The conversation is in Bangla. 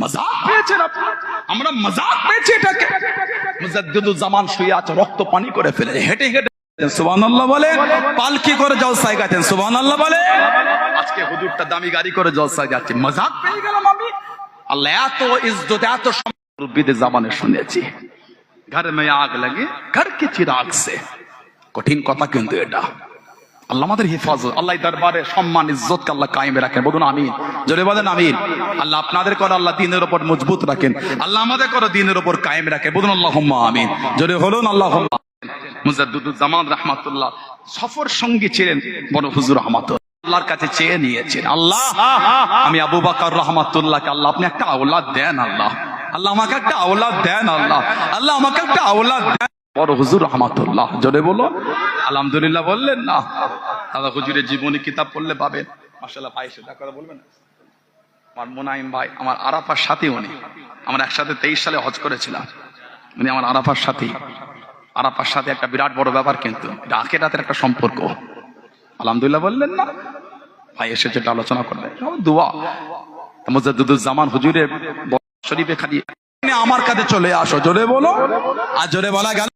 মজাক পেয়েছেন আমরা মজাক পেয়েছি এটাকে। মুজাদ্দিদুল জামান শুয়ে আছে রক্ত পানি করে ফেলে হেঁটে হেঁটে সুবহানাল্লাহ বলে পালকি করে জলসায় গেছেন। সুবহানাল্লাহ বলে আজকে হুজুরটা দামি গাড়ি করে জলসায় যাচ্ছে। মজাক পেয়ে গেলাম আমি। আল্লাহ এত ইজ্জত এত জামানে শুনেছি। ঘর মে আগ লাগে ঘর কে চিরাগ সে। কঠিন কথা কিন্তু এটা। আল্লাহ আমাদের আল্লাহ দরবারে সম্মান আল্লাহ রাখেন। বলুন আমিন। জোরে বলেন আমিন। আল্লাহ আপনাদের করে আল্লাহ দিনের মজবুত রাখেন। আল্লাহ আমাদের করে দিনের কায়েম রাখে বলুন আমিন। জোরে সফর সঙ্গী ছিলেন বড় হুজুর রহমাতুল্লাহ আল্লাহর কাছে চেয়ে নিয়েছেন। আল্লাহ, আমি আবু বাকর রহমাতুল্লাহকে আল্লাহ আপনি একটা আওলাদ দেন আল্লাহ। আল্লাহ আমাকে একটা আওলাদ দেন আল্লাহ। আল্লাহ আমাকে একটা আওলাদ দেন। বড় হুজুর রহমাতুল্লাহ জোরে বলো আলহামদুলিল্লাহ বললেন, না দাদা হুজুরের জীবনী কিতাব পড়লে পাবেন। মাসাল্লাহ ভাই, সেটা কথা বলবেন আমার মোনাইম ভাই, আমার আরাফার সাথী উনি। আমরা একসাথে তেইশ সালে হজ করেছিলাম। উনি আমার আরাফার সাথী। আরাফার সাথে একটা বিরাট বড় ব্যাপার কিন্তু, এটা আখেরাতের একটা সম্পর্ক। আলহামদুলিল্লাহ বললেন, না। ভাই এসে যেটা আলোচনা করবে দোয়া। মুজাদ্দুজ্জামান হুজুরের শরীফে খালি আমার কাছে চলে আসো। জোরে বলো, আর জোরে বলা গেল